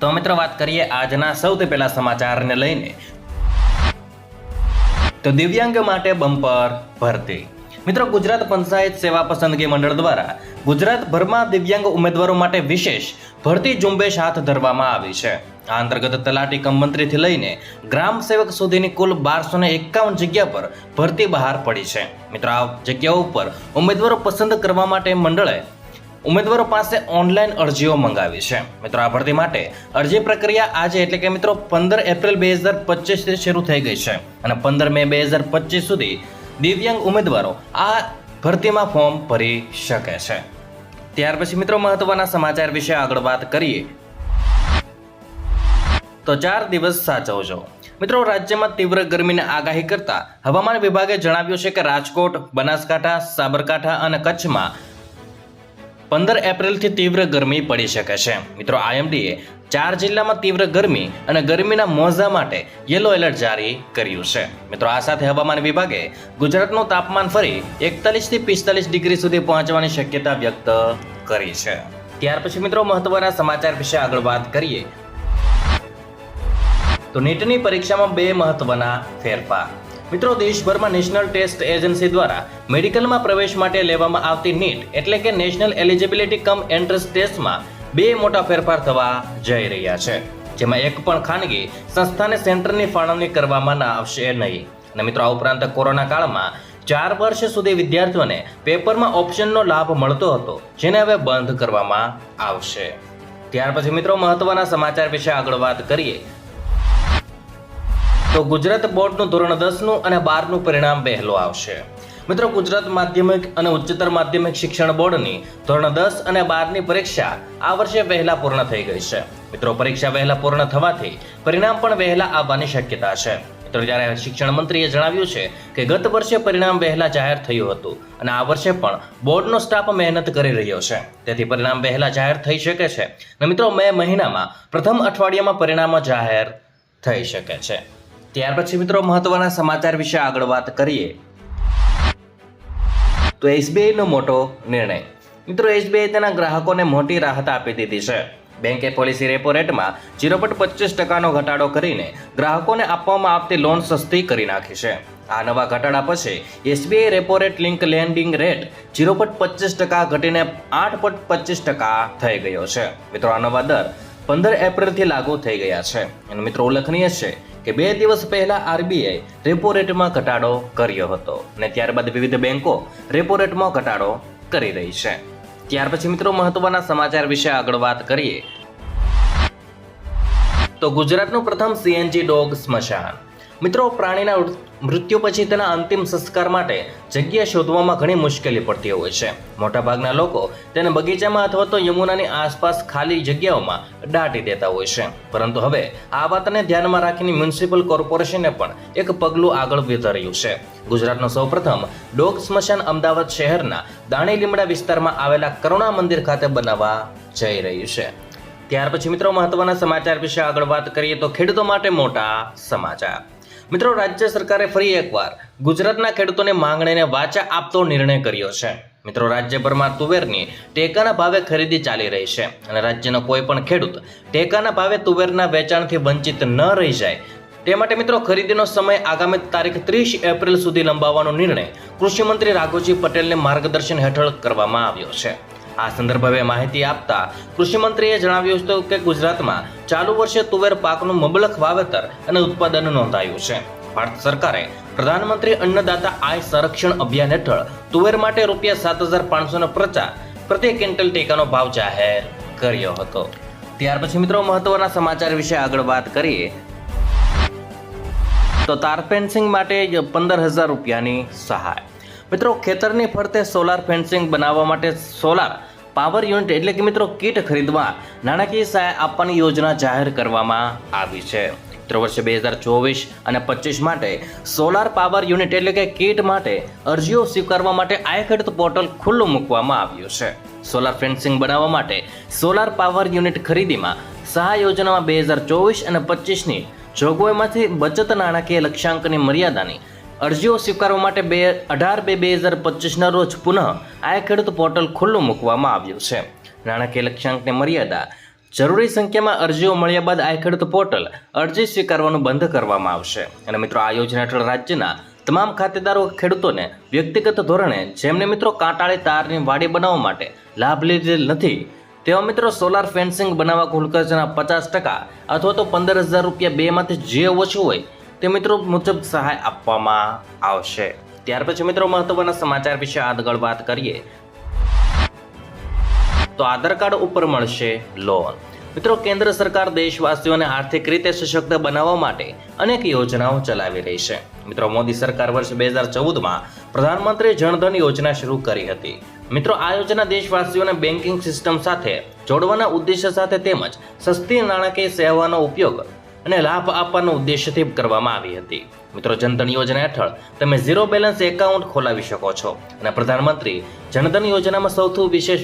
તો મિત્રો વાત કરીએ આજના સૌથી પહેલા સમાચારને લઈને. તો દિવ્યાંગ માટે બમ્પર ભરતી. મિત્રો ગુજરાત પંચાયત સેવા પસંદગી મંડળ દ્વારા ગુજરાતભરમાં દિવ્યાંગ ઉમેદવારો માટે વિશેષ ભરતી ઝુંબેશ હાથ ધરવામાં આવી છે. આ અંતર્ગત તલાટી કમ લઈને ગ્રામ સેવક સુધીની કુલ બારસો ને એકાવન જગ્યા પર ભરતી બહાર પડી છે. મિત્રો આ જગ્યાઓ ઉપર ઉમેદવારો પસંદ કરવા માટે મંડળે ઉમેદવારો પાસે ઓનલાઈન અરજીઓ મંગાવી છે. મિત્રો, આ ભરતી માટે અરજી પ્રક્રિયા આજે એટલે કે મિત્રો પંદર એપ્રિલ બે હજાર પચીસથી શરૂ થઈ ગઈ છે. અને પંદર મે બે હજાર પચીસ સુધી દિવ્યાંગ ઉમેદવારો આ ભરતીમાં ફોર્મ ભરી શકે છે. ત્યાર પછી મિત્રો, મહત્વના સમાચાર વિશે આગળ વાત કરીએ. તો ચાર દિવસ સાચવજો મિત્રો, રાજ્યમાં તીવ્ર ગરમીની આગાહી કરતા હવામાન વિભાગે જણાવ્યું છે કે રાજકોટ, બનાસકાંઠા, સાબરકાંઠા અને કચ્છમાં પંદર એપ્રિલથી તીવ્ર ગરમી પડી શકે છે. મિત્રો, આઈએમડીએ ચાર જિલ્લામાં તીવ્ર ગરમી અને ગરમીના મોજા માટે યલો એલર્ટ જારી કર્યું છે. મિત્રો, આ સાથે હવામાન વિભાગે ગુજરાતનું તાપમાન ફરી એકતાલીસથી પિસ્તાલીસ ડિગ્રી સુધી પહોંચવાની શક્યતા વ્યક્ત કરી છે. ત્યાર પછી, મિત્રો, મહત્વના સમાચાર વિશે આગળ વાત કરીએ. તો નીટની પરીક્ષામાં બે મહત્વના ફેરફાર. મિત્રો, દેશભરમાં નેશનલ ટેસ્ટ એજન્સી દ્વારા મેડિકલમાં પ્રવેશ માટે લેવામાં આવતી નીટ એટલે કે નેશનલ એલિજિબિલિટી કમ એન્ટ્રન્સ ટેસ્ટમાં બે મોટા ફેરફાર થવા જઈ રહ્યા છે. જેમાં એક પણ ખાનગી સંસ્થાને સેન્ટરની ફાળવણી કરવામાં ના આવશે નહીં. અને મિત્રો, આ ઉપરાંત કોરોના કાળમાં ચાર વર્ષ સુધી વિદ્યાર્થીઓને પેપરમાં ઓપ્શનનો લાભ મળતો હતો, જેને હવે બંધ કરવામાં આવશે. ત્યાર પછી મિત્રો, મહત્વના સમાચાર વિશે આગળ વાત કરીએ. તો ગુજરાત બોર્ડનું ધોરણ દસનું અને બારનું પરિણામ વહેલું આવશે. મિત્રો, ગુજરાત માધ્યમિક અને ઉચ્ચતર માધ્યમિક શિક્ષણ બોર્ડની ધોરણ દસ અને બારની પરીક્ષા આ વર્ષે વહેલા પૂર્ણ થઈ ગઈ છે. મિત્રો, પરીક્ષા વહેલા પૂર્ણ થવાથી પરિણામ પણ વહેલા આવવાની શક્યતા છે. મિત્રો, જ્યારે શિક્ષણ મંત્રીએ જણાવ્યું છે કે ગત વર્ષે પરિણામ વહેલા જાહેર થયું હતું અને આ વર્ષે પણ બોર્ડનો સ્ટાફ મહેનત કરી રહ્યો છે. તેથી પરિણામ વહેલા જાહેર થઈ શકે છે. અને મિત્રો, મે મહિનામાં પ્રથમ અઠવાડિયામાં પરિણામો જાહેર થઈ શકે છે. ત્યાર પછી મિત્રો મહત્વના સમાચાર વિશે આગળ વાત કરીએ. તો એસબીઆઈનો મોટો નિર્ણય. મિત્રો, એસબીઆઈ તેના ગ્રાહકોને મોટી રાહત આપી દીધી છે. બેંકે પોલિસી રેપો રેટમાં ઝીરો પોઈન્ટ પચીસ ટકાનો ઘટાડો કરીને ગ્રાહકોને આપવામાં આવતી લોન સસ્તી કરી નાખી છે. આ નવા ઘટાડા પછી SBI repo rate link lending rate zero point પચીસ ટકા ઘટીને આઠ પોઈન્ટ પચીસ ટકા થઈ ગયો છે. મિત્રો, આ નવા દર પંદર એપ્રિલથી લાગુ થઈ ગયા છે. અને મિત્રો ઉલ્લેખનીય છે કે બે દિવસ પહેલા આરબીઆઈ રેપો રેટમાં ઘટાડો કર્યો હતો અને ત્યારબાદ વિવિધ બેન્કો રેપો રેટમાં ઘટાડો કરી રહી છે. ત્યાર પછી મિત્રો મહત્વના સમાચાર વિશે આગળ વાત કરીએ. તો ગુજરાતનું પ્રથમ સીએનજી ડોગ સ્મશાન. મિત્રો, પ્રાણીના મૃત્યુ પછી તેના અંતિમ સંસ્કાર માટે જગ્યા શોધવામાં ઘણી મુશ્કેલી પડતી હોય છે. મોટાભાગના લોકો તેને બગીચામાં અથવા તો યમુનાની આસપાસ ખાલી જગ્યાઓમાં દાટી દેતા હોય છે. પરંતુ હવે આ વાતને ધ્યાનમાં રાખીને મ્યુનિસિપલ કોર્પોરેશને પણ એક પગલું આગળ વધાર્યું છે. ગુજરાતનો સૌપ્રથમ ડોગ સ્મશાન અમદાવાદ શહેરના દાણી લીમડા વિસ્તારમાં આવેલા કરુણા મંદિર ખાતે બનાવવા જઈ રહ્યું છે. ત્યાર પછી મિત્રો, મહત્વના સમાચાર વિશે આગળ વાત કરીએ તો ખેડૂતો માટે મોટા સમાચાર. મિત્રો, રાજ્ય સરકારે ફરી એકવાર ગુજરાતના ખેડૂતોને માંગણીને વાચા આપતો નિર્ણય કર્યો છે. મિત્રો, રાજ્યભરમાં તુવેરની ટેકાના ભાવે ખરીદી ચાલી રહી છે અને રાજ્યનો કોઈ પણ ખેડૂત ટેકાના ભાવે તુવેરના વેચાણથી વંચિત ન રહી જાય. તે માટે, મિત્રો, ખરીદીનો સમય આગામી તારીખ ત્રીસ એપ્રિલ સુધી લંબાવવાનો નિર્ણય કૃષિમંત્રી રાઘોજી પટેલને માર્ગદર્શન હેઠળ કરવામાં આવ્યો છે. આ સંદર્ભે માહિતી આપતા કૃષિમંત્રીએ જણાવ્યું હતું કે ગુજરાતમાં ચાલુ વર્ષે તુવેર પાકનું મબલક વાવેતર અને ઉત્પાદન નોંધાયું છે. ભારત સરકારે પ્રધાનમંત્રી અન્નદાતા આય સંરક્ષણ અભિયાન હેઠળ તુવેર માટે રૂપિયા સાત હજાર પાંચસો પ્રચાર પ્રતિ ક્વિન્ટલ ટેકાનો ભાવ જાહેર કર્યો હતો. ત્યાર પછી મિત્રો મહત્વના સમાચાર વિશે આગળ વાત કરીએ. તો તાર ફેન્સિંગ માટે પંદર હજાર રૂપિયાની સહાય. મિત્રો, ખેતરની ફરતે સોલાર ફેન્સિંગ બનાવવા માટે સોલાર પાવર યુનિટ એટલે કે મિત્રો કીટ ખરીદવા નાણાકીય સહાય આપવાની યોજના જાહેર કરવામાં આવી છે. મિત્રો, વર્ષે બે હજાર ચોવીસ અને પચીસ માટે સોલાર પાવર યુનિટ એટલે કે કીટ માટે અરજીઓ સ્વીકારવા માટે આય ખેડૂત પોર્ટલ ખુલ્લું મૂકવામાં આવ્યું છે. સોલાર ફેન્સિંગ બનાવવા માટે સોલાર પાવર યુનિટ ખરીદીમાં સહાય યોજનામાં બે હજાર ચોવીસ અને પચીસની જોગવાઈમાંથી બચત નાણાકીય લક્ષ્યાંકની મર્યાદાની અરજીઓ સ્વીકારવા માટે બે અઢાર બે બે હજાર પચીસના રોજ પુનઃ આય ખેડૂત પોર્ટલ ખુલ્લું મૂકવામાં આવ્યું છે. નાણાકીય લક્ષ્યાંકની મર્યાદા. જરૂરી સંખ્યામાં અરજીઓ મળ્યા બાદ આ ખેડૂત પોર્ટલ અરજી સ્વીકારવાનું બંધ કરવામાં આવશે. અને મિત્રો, આ યોજના હેઠળ રાજ્યના તમામ ખાતેદારો ખેડૂતોને વ્યક્તિગત ધોરણે જેમને મિત્રો કાંટાળી તારની વાડી બનાવવા માટે લાભ લીધેલ નથી, તેવા મિત્રો સોલાર ફેન્સિંગ બનાવવા કુલ ખર્ચના પચાસ ટકા અથવા તો પંદર હજાર રૂપિયા બેમાંથી જે ઓછું હોય તે મિત્રો મુજબ સહાય આપવામાં આવશે. ત્યાર પછી મિત્રો મહત્વના સમાચાર વિશે આગળ વાત કરીએ. તો આધાર કાર્ડ ઉપર મળશે લોન. મિત્રો કેન્દ્ર સરકાર દેશવાસીઓને આર્થિક રીતે સશક્ત બનાવવા માટે અનેક યોજનાઓ ચલાવી રહી છે. મિત્રો મોદી સરકાર વર્ષ બે હજાર ચૌદમાં પ્રધાનમંત્રી જનધન યોજના શરૂ કરી હતી. મિત્રો આ યોજના દેશવાસીઓને બેન્કિંગ સિસ્ટમ સાથે જોડવાના ઉદ્દેશ્ય સાથે તેમજ સસ્તી નાણાકીય સેવાનો ઉપયોગ અને લાભ આપવાનો ઉદ્દેશ્યથી કરવામાં આવી હતી. મિત્રો, જનધન યોજના હેઠળ તમે ઝીરો બેલેન્સ એકાઉન્ટ ખોલાવી શકો છો. અને પ્રધાનમંત્રી, જનધન યોજનામાં સૌથી વિશેષ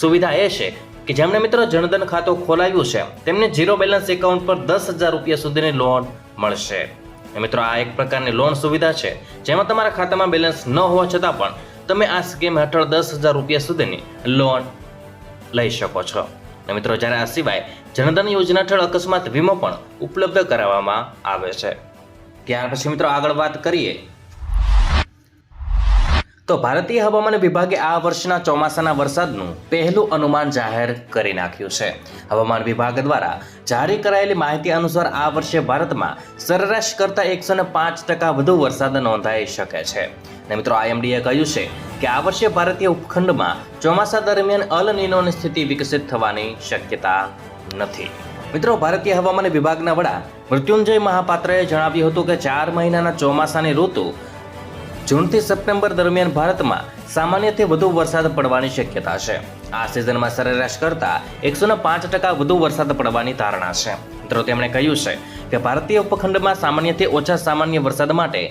સુવિધા એ છે કે જેમણે મિત્રો જનધન ખાતું ખોલાવ્યું છે, તેમને ઝીરો બેલેન્સ એકાઉન્ટ પર દસ હજાર રૂપિયા સુધીની લોન મળશે. મિત્રો, આ એક પ્રકારની લોન સુવિધા છે, જેમાં તમારા ખાતામાં બેલેન્સ ન હોવા છતાં પણ તમે આ સ્કીમ હેઠળ દસ હજાર રૂપિયા સુધીની લોન લઈ શકો છો. અને મિત્રો, જ્યારે આ સિવાય જનધન યોજના હેઠળ અકસ્માત વીમો પણ ઉપલબ્ધ કરાવવામાં આવે છે. ત્યાર પછી મિત્રો આગળ વાત કરીએ. તો ભારતીય હવામાન વિભાગે આ વર્ષના ચોમાસાના વરસાદનું પહેલું અનુમાન જાહેર કરી નાખ્યું છે. હવામાન વિભાગ દ્વારા જારી કરાયેલી માહિતી અનુસાર આ વર્ષે ભારતમાં સરેરાશ કરતાં એકસો પાંચ ટકા વધુ વરસાદ નોંધાઈ શકે છે. અને મિત્રો આઈએમડીએ કહ્યું છે કે આ વર્ષે ભારતીય ઉપખંડમાં ચોમાસા દરમિયાન અલ નીનોની સ્થિતિ વિકસિત થવાની શક્યતા નથી. મિત્રો, ભારતીય હવામાન વિભાગના વડા મૃત્યુંજય મહાપાત્રએ જણાવ્યું હતું કે ચાર મહિનાના ચોમાસાની ઋતુ જૂનથી સપ્ટેમ્બર દરમિયાન ભારતમાં સામાન્યથી વધુ વરસાદ પડવાની શક્યતા છે. આ સિઝનમાં સરેરાશ કરતાં એકસો પાંચ ટકા વધુ વરસાદ પડવાની ધારણા છે. મિત્રો, તેમણે કહ્યું છે કે ભારતીય ઉપખંડમાં સામાન્યથી ઓછા સામાન્ય વરસાદ માટે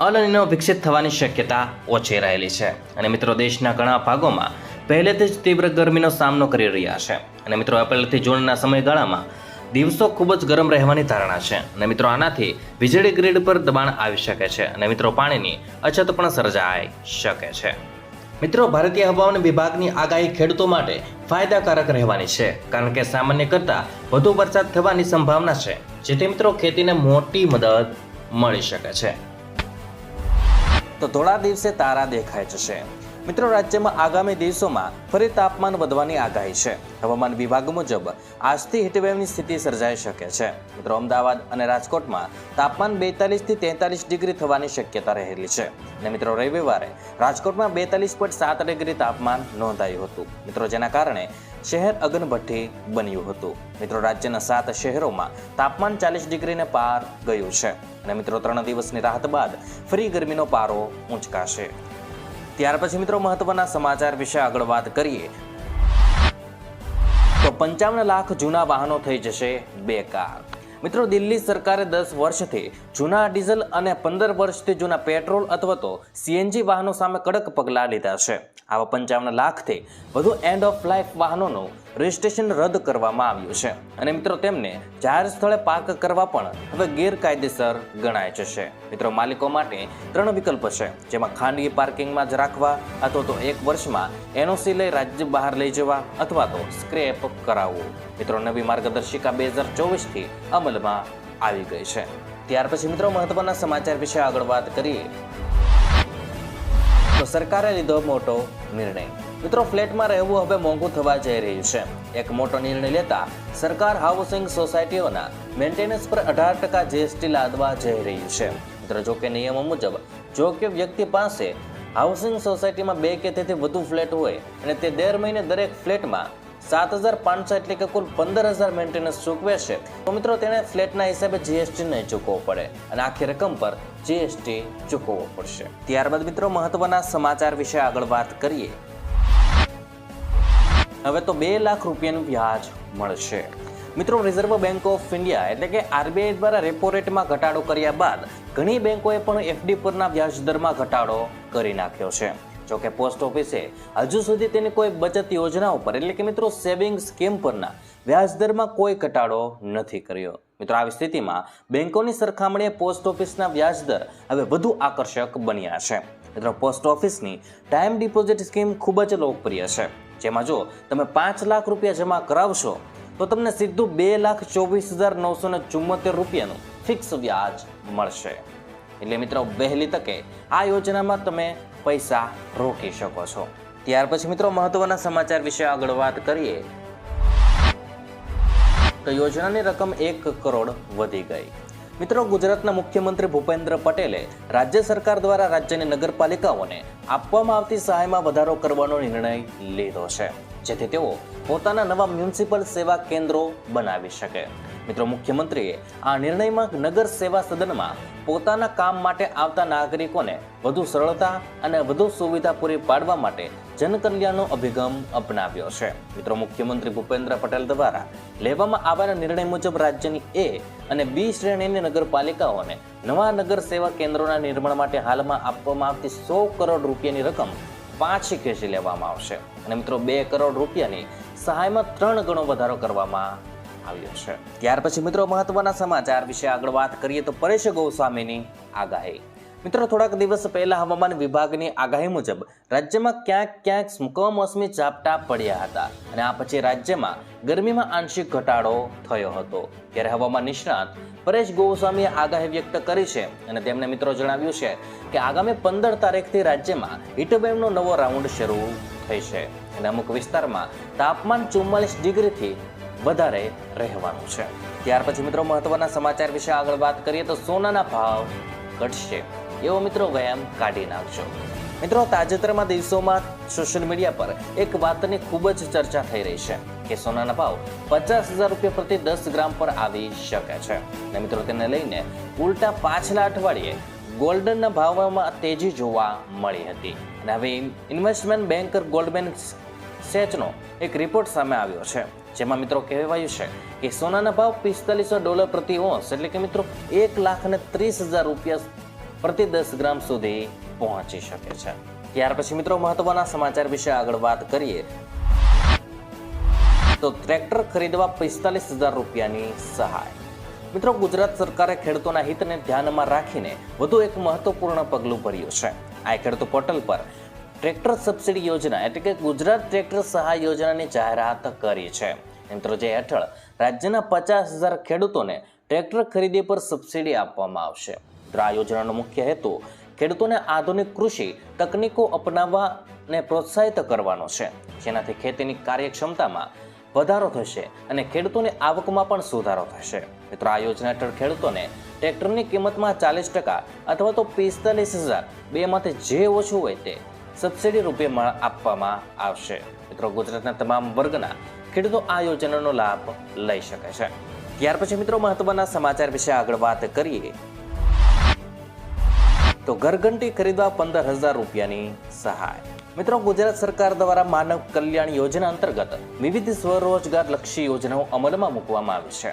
અલનીનો વિકસિત થવાની શક્યતા ઓછી રહેલી છે. અને મિત્રો, દેશના ઘણા ભાગોમાં પહેલેથી જ તીવ્ર ગરમીનો સામનો કરી રહ્યા છે. અને મિત્રો, એપ્રિલથી જૂનના સમયગાળામાં દિવસો ખૂબ જ ગરમ રહેવાની ધારણા છે. અને મિત્રો, આનાથી વીજળી ગ્રીડ પર દબાણ આવી શકે છે. અને મિત્રો, પાણીની અછત પણ સર્જાઈ શકે છે. મિત્રો, ભારતીય હવામાન વિભાગની આગાહી ખેડૂતો માટે ફાયદાકારક રહેવાની છે. કારણ કે સામાન્ય કરતાં વધુ વરસાદ થવાની સંભાવના છે. જેથી મિત્રો, ખેતીને મોટી મદદ મળી શકે છે. તો થોડા દિવસે તારા દેખાય જશે. મિત્રો, રાજ્યમાં આગામી દિવસોમાં ફરી તાપમાન વધવાની આગાહી છે. હવામાન વિભાગ મુજબ આજથી હીટવેવની સ્થિતિ સર્જાઈ શકે છે. મિત્રો, અમદાવાદ અને રાજકોટમાં તાપમાન બેતાલીસથી તેતાલીસ ડિગ્રી થવાની શક્યતા રહેલી છે. અને મિત્રો, રવિવારે રાજકોટમાં બેતાલીસ પોઈન્ટ સાત ડિગ્રી તાપમાન નોંધાયું હતું. મિત્રો, જેના કારણે શહેર અગનભઠ્ઠી બન્યું હતું. મિત્રો, રાજ્યના સાત શહેરોમાં તાપમાન ચાલીસ ડિગ્રીને પાર ગયું છે. અને મિત્રો, ત્રણ દિવસની રાહત બાદ ફરી ગરમીનો પારો ઊંચકાશે ત્યાર પછી મિત્રો મહત્વના સમાચાર વિશે આગળ વાત કરીએ. તો પંચાવન લાખ જૂના વાહનો થઈ જશે બેકાર. મિત્રો દિલ્હી સરકારે દસ વર્ષથી જૂના ડીઝલ અને પંદર વર્ષથી જૂના પેટ્રોલ અથવા તો સીએનજી વાહનો સામે કડક પગલાં લીધા છે. આવા પંચાવન લાખથી વધુ એન્ડ ઓફ લાઈફ વાહનોનું રજિસ્ટ્રેશન રદ કરવામાં આવ્યું છે. અને મિત્રો તેમને જાહેર સ્થળે પાર્ક કરવા પણ હવે ગેરકાયદેસર ગણાય જશે મિત્રો માલિકો માટે ત્રણ વિકલ્પ છે, જેમાં ખાનગી પાર્કિંગમાં જ રાખવા અથવા તો એક વર્ષમાં એનઓસી લઈ રાજ્ય બહાર લઈ જવા અથવા તો સ્ક્રેપ કરાવવું. મિત્રો નવી માર્ગદર્શિકા બે હજાર ચોવીસથી અમલમાં આવી ગઈ છે. ત્યાર પછી મિત્રો મહત્વના સમાચાર વિશે આગળ વાત કરીએ. તો સરકારે લીધો મોટો નિર્ણય. મિત્રો, ફ્લેટમાં રહેવું હવે મોંઘું થવા જઈ રહ્યું છે. એક મોટો નિર્ણય લેતા સરકાર હાઉસિંગ સોસાયટીઓના મેન્ટેનન્સ પર અઢાર ટકા જીએસટી લાદવા જઈ રહ્યું છે. મિત્રો, જો કે નિયમો મુજબ, જો કે વ્યક્તિ પાસે હાઉસિંગ સોસાયટીમાં બે કે તેથી વધુ ફ્લેટ હોય અને તે દર મહિને દરેક ફ્લેટમાં સાત હજાર પાંચસો એટલે કે કુલ પંદર હજાર મેન્ટેનન્સ ચૂકવે છે. તો મિત્રો તેણે ફ્લેટના હિસાબે જીએસટી નહીં ચૂકવવો પડે અને આખી રકમ પર જીએસટી ચૂકવવો પડશે. ત્યારબાદ મિત્રો, મહત્વના સમાચાર વિશે આગળ વાત કરીએ. હવે તો બે લાખ રૂપિયાનું વ્યાજ મળશે. મિત્રો રિઝર્વ બેંક ઓફ ઇન્ડિયા એટલે કે આરબીઆઈ દ્વારા રેપો રેટમાં ઘટાડો કર્યા બાદ ઘણી બેંકોએ પણ એફડી પરના વ્યાજ દરમાં ઘટાડો કરી નાખ્યો છે. જોકે પોસ્ટ ઓફિસે હજુ સુધી તેની કોઈ બચત યોજના ઉપર એટલે કે મિત્રો સેવિંગ સ્કીમ પરના વ્યાજદરમાં કોઈ ઘટાડો નથી કર્યો. મિત્રો, આવી સ્થિતિમાં બેંકોની સરખામણીએ પોસ્ટ ઓફિસના વ્યાજદર હવે વધુ આકર્ષક બન્યા છે. મિત્રો, પોસ્ટ ઓફિસની ટાઈમ ડિપોઝિટ સ્કીમ ખૂબ જ લોકપ્રિય છે. જેમાં જો તમે પાંચ લાખ રૂપિયા જમા કરાવશો, તો તમને સીધું બે લાખ ચોવીસ હજાર નવસો ને ચુમ્મોતેર રૂપિયાનું ફિક્સ વ્યાજ મળશે. એટલે મિત્રો, વહેલી તકે આ યોજનામાં તમે પૈસા રોકી શકો છો. ત્યાર પછી મિત્રો, મહત્વના સમાચાર વિશે આગળ વાત કરીએ. તો યોજનાની રકમ એક કરોડ વધી ગઈ. મિત્રો, ગુજરાતના મુખ્યમંત્રી ભૂપેન્દ્ર પટેલે રાજ્ય સરકાર દ્વારા રાજ્યની નગરપાલિકાઓને આપવામાં આવતી સહાયમાં વધારો કરવાનો નિર્ણય લીધો છે. જેથી તેઓ પોતાના નવા મ્યુનિસિપલ સેવા કેન્દ્રો બનાવી શકે. મિત્રો, મુખ્યમંત્રીએ આ નિર્ણયમાં નગર સેવા સદનમાં પોતાના કામ માટે આવતા નાગરિકોને વધુ સરળતા અને વધુ સુવિધા પૂરી પાડવા માટે જનકલ્યાણનો અભિગમ અપનાવ્યો છે. મિત્રો, મુખ્યમંત્રી ભૂપેન્દ્ર પટેલ દ્વારા લેવામાં આવેલા નિર્ણય મુજબ રાજ્યની એ અને બી શ્રેણીની નગરપાલિકાઓને નવા નગર સેવા કેન્દ્રોના નિર્માણ માટે હાલમાં આપવામાં આવતી સો કરોડ રૂપિયાની રકમ પાછી ખેંચી લેવામાં આવશે. અને મિત્રો, બે કરોડ રૂપિયાની સહાયમાં ત્રણ ગણો વધારો કરવામાં આવ્યો છે. ત્યાર પછી મિત્રો, મહત્વના સમાચાર વિશે આગળ વાત કરીએ તો પરેશ ગોસ્વામીની આગાહી. મિત્રો, થોડાક દિવસ પહેલા હવામાન વિભાગની આગાહી મુજબ રાજ્યમાં ક્યાંક ક્યાંક કમોસમી ઝાપટા પડ્યા હતા અને આ પછી રાજ્યમાં ગરમીમાં આંશિક ઘટાડો થયો હતો. ત્યારે હવામાન નિષ્ણાત પરેશ ગોસ્વામીએ આગાહી વ્યક્ત કરી છે અને તેમણે મિત્રો જણાવ્યું છે કે આગામી પંદર તારીખથી રાજ્યમાં હીટવેવનો નવો રાઉન્ડ શરૂ થઈ છે અને અમુક વિસ્તારમાં તાપમાન ચુમ્માલીસ ડિગ્રીથી વધારે રહેવાનું છે. ત્યાર પછી મિત્રો મહત્વના સમાચાર વિશે આગળ વાત કરીએ તો સોનાના ભાવ ઘટશે. એવો મિત્રો વ્યાયામ કાઢી નાખજો. મિત્રો તાજેતરમાં દિવસોમાં સોશિયલ મીડિયા પર એક વાતની ખૂબ જ ચર્ચા થઈ રહી છે કે સોનાના ભાવ પચાસ હજાર રૂપિયા પ્રતિ દસ ગ્રામ પર આવી શકે છે. અને મિત્રો તેને લઈને ઉલટા પાછલા અઠવાડિયે ગોલ્ડનના ભાવમાં તેજી જોવા મળી હતી. અને હવે ઇન્વેસ્ટમેન્ટ બેન્કર ગોલ્ડમેન સેચનો એક રિપોર્ટ સામે આવ્યો છે. જેમાં મિત્રો કહેવાયું છે કે સોનાના ભાવ પિસ્તાલીસો ડોલર પ્રતિ ઓન્સ એટલે કે મિત્રો એક લાખ ને ત્રીસ હજાર રૂપિયા પ્રતિ દસ ગ્રામ સુધી પહોંચી શકે છે. ત્યાર પછી મિત્રો મહત્વના સમાચાર વિશે આગળ વાત કરીએ. તો ટ્રેક્ટર ખરીદવા પિસ્તાલીસ હજાર રૂપિયાની સહાય. મિત્રો ગુજરાત સરકારે ખેડૂતોના હિતને ધ્યાનમાં રાખીને વધુ એક મહત્વપૂર્ણ પગલું ભર્યું છે. આ ખેડૂત પોર્ટલ પર ટ્રેક્ટર સબસિડી યોજના એટલે કે ગુજરાત ટ્રેક્ટર સહાય યોજનાની જાહેરાત કરી છે. મિત્રો, જે હેઠળ રાજ્યના પચાસ હજાર ખેડૂતોને ટ્રેક્ટર ખરીદી પર સબસિડી આપવામાં આવશે. આ યોજનાનો મુખ્ય હેતુ ખેડૂતોને આધુનિક કૃષિ તકનીકો અપનાવવાને પ્રોત્સાહિત કરવાનો છે. જેનાથી ખેતીની કાર્યક્ષમતામાં વધારો થશે અને ખેડૂતોની આવકમાં પણ સુધારો થશે. મિત્રો, આ યોજના હેઠળ ખેડૂતોને ટ્રેક્ટરની કિંમતમાં ચાલીસ ટકા અથવા તો પિસ્તાલીસ હજાર, બેમાંથી જે ઓછું હોય તે સબસિડી રૂપે આપવામાં આવશે. મિત્રો, ગુજરાતના તમામ વર્ગના ખેડૂતો આ યોજનાનો લાભ લઈ શકે છે. ત્યાર પછી મિત્રો, મહત્વના સમાચાર વિશે આગળ વાત કરીએ. તો ઘરઘંટી ખરીદવા પંદર હજાર રૂપિયાની સહાય. મિત્રો, ગુજરાત સરકાર દ્વારા માનવ કલ્યાણ યોજના અંતર્ગત વિવિધ સ્વરોજગાર લક્ષી યોજનાઓ અમલમાં મૂકવામાં આવી છે.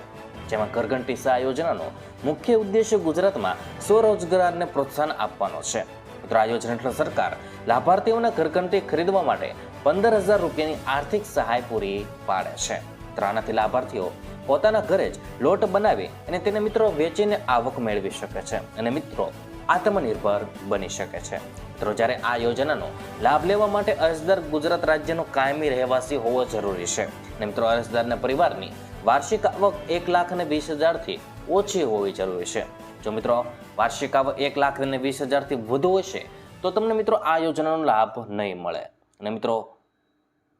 જેમાં ઘરઘંટી સહાય યોજનાનો મુખ્ય ઉદ્દેશ્ય ગુજરાતમાં સ્વરોજગારને પ્રોત્સાહન આપવાનો છે. મિત્રો યોજના હેઠળ સરકાર લાભાર્થીઓના ઘરઘંટી ખરીદવા માટે પંદર હજાર રૂપિયાની આર્થિક સહાય પૂરી પાડે છે. મિત્રો આનાથી લાભાર્થીઓ પોતાના ઘરે જ લોટ બનાવી અને તેને મિત્રો વેચીને આવક મેળવી શકે છે અને મિત્રો આત્મનિર્ભર બની શકે છે. મિત્રો, જ્યારે આ યોજનાનો લાભ લેવા માટે અરજદાર ગુજરાત રાજ્યનો કાયમી રહેવાસી હોવો જરૂરી છે અને મિત્રો, અરજદારના પરિવારની વાર્ષિક આવક એક લાખ અને વીસ હજારથી ઓછી હોવી જરૂરી છે. જો મિત્રો વાર્ષિક આવક એક લાખ અને વીસ હજારથી વધુ હશે, તો તમને મિત્રો આ યોજનાનો લાભ નહીં મળે. અને મિત્રો,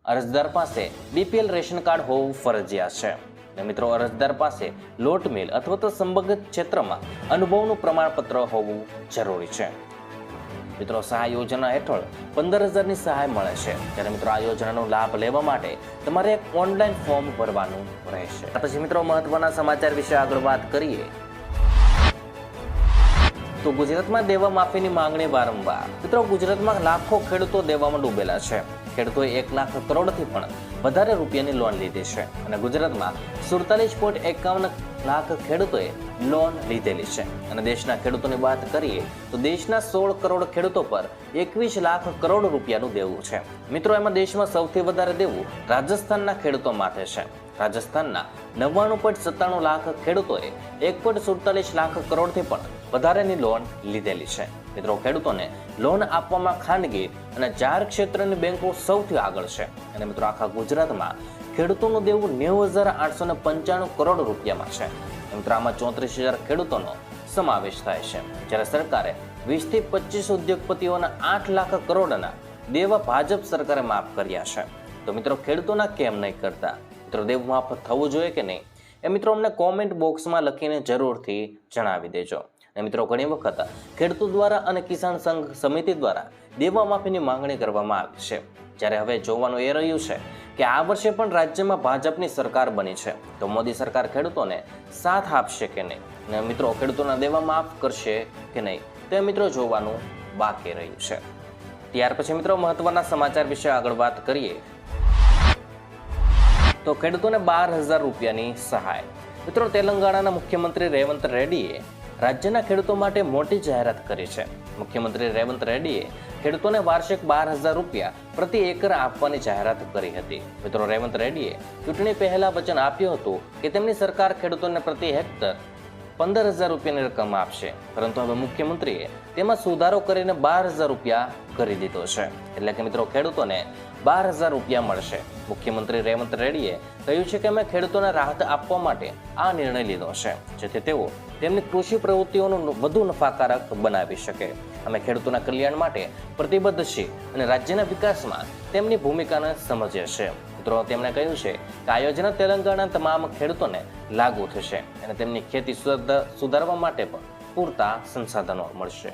અરજદાર પાસે બીપીએલ રેશન કાર્ડ હોવું ફરજિયાત છે. અને મિત્રો, અરજદાર પાસે લોટ મિલ અથવા તો સંબંધિત ક્ષેત્રમાં અનુભવનું પ્રમાણપત્ર હોવું જરૂરી છે. મિત્રો, સહાય યોજના હેઠળ પંદર હજારની સહાય મળે છે. ત્યારે મિત્રો, આ યોજનાનો લાભ લેવા માટે તમારે એક ઓનલાઈન ફોર્મ ભરવાનું રહેશે. પછી મિત્રો, મહત્વના સમાચાર વિશે આગળ વાત કરીએ. તો ગુજરાતમાં દેવા માફીની માંગણી વારંવાર. મિત્રો, ગુજરાતમાં લાખો ખેડૂતો દેવામાં ડૂબેલા છે. ખેડૂતોએ એક લાખ કરોડથી પણ વધારે રૂપિયાની લોન લીધી છે અને ગુજરાતમાં સુડતાલીસ પોઈન્ટ એકાવન લાખ ખેડૂતોએ લોન લીધેલી છે. અને દેશના ખેડૂતોની વાત કરીએ તો દેશના સોળ કરોડ ખેડૂતો પર એકવીસ લાખ કરોડ રૂપિયાનું દેવું છે. મિત્રો, એમાં દેશમાં સૌથી વધારે દેવું રાજસ્થાનના ખેડૂતો માટે છે. રાજસ્થાનના નવ્વાણું પોઈન્ટ સત્તાણું લાખ ખેડૂતોએ એક પોઈન્ટ સુડતાલીસ લાખ કરોડથી પણ વધારેની લોન લીધેલી છે. મિત્રો, ખેડૂતોને લોન આપવામાં ખાનગી અને જાહેર ક્ષેત્રની બેંકો સૌથી આગળ છે. અને મિત્રો, આખા ગુજરાતમાં ખેડૂતોનું દેવું નેવું હજાર આઠસો ને પંચાણું કરોડ રૂપિયામાં છે. મિત્રો આમાં ચોત્રીસ હજાર ખેડૂતોનો સમાવેશ થાય છે. જ્યારે સરકારે વીસથી પચીસ ઉદ્યોગપતિઓના આઠ લાખ કરોડના દેવા ભાજપ સરકારે માફ કર્યા છે. તો મિત્રો, ખેડૂતોના કેમ નહીં કરતા? મિત્રો, દેવ માફ થવું જોઈએ કે નહીં? એ મિત્રો, અમને કોમેન્ટ બોક્સમાં લખીને જરૂરથી જણાવી દેજો. અને મિત્રો ઘણી વખત ખેડૂતો દ્વારા અને કિસાન સંઘ સમિતિ દ્વારા દેવા માફીની માંગણી કરવામાં આવી છે. જ્યારે હવે જોવાનું એ રહ્યું છે કે આ વર્ષે પણ રાજ્યમાં ભાજપની સરકાર બની છે. તો મોદી સરકાર ખેડૂતોને સાથ આપશે કે નહીં? અને મિત્રો ખેડૂતોના દેવા માફ કરશે કે નહીં? તે મિત્રો જોવાનું બાકી રહ્યું છે. ત્યાર પછી મિત્રો મહત્વના સમાચાર વિશે આગળ વાત કરીએ. તો ખેડૂતોને બાર હજાર રૂપિયાની સહાય. મિત્રો તેલંગાણાના મુખ્યમંત્રી રેવંત રેડ્ડીએ રાજ્યના ખેડૂતો માટે મોટી જાહેરાત કરી છે. મુખ્યમંત્રી રેવંત રેડ્ડીએ ખેડૂતોને વાર્ષિક બાર હજાર રૂપિયા પ્રતિ એકર આપવાની જાહેરાત કરી હતી. મિત્રો, રેવંત રેડ્ડીએ ચૂંટણી પહેલા વચન આપ્યું હતું કે તેમની સરકાર ખેડૂતોને પ્રતિ હેક્ટર પંદર હજાર રૂપિયાની રકમ આપશે. પરંતુ હવે મુખ્યમંત્રીએ તેમાં સુધારો કરીને બાર હજાર રૂપિયા કરી દીધો છે. એટલે કે મિત્રો, ખેડૂતોને બાર હજાર રૂપિયા મળશે. મુખ્યમંત્રી રેવંત રેડ્ડીએ કહ્યું છે કે અમે ખેડૂતોને રાહત આપવા માટે આ નિર્ણય લીધો છે, જેથી તેઓ તેમની કૃષિ પ્રવૃત્તિઓનું વધુ નફાકારક બનાવી શકે. અમે ખેડૂતોના કલ્યાણ માટે પ્રતિબદ્ધ છીએ અને રાજ્યના વિકાસમાં તેમની ભૂમિકાને સમજે છે મિત્રો, તેમણે કહ્યું છે કે આ યોજના તેલંગાણા તમામ ખેડૂતોને લાગુ થશે અને તેમની ખેતી સુધાર- સુધારવા માટે પણ પૂરતા સંસાધનો મળશે.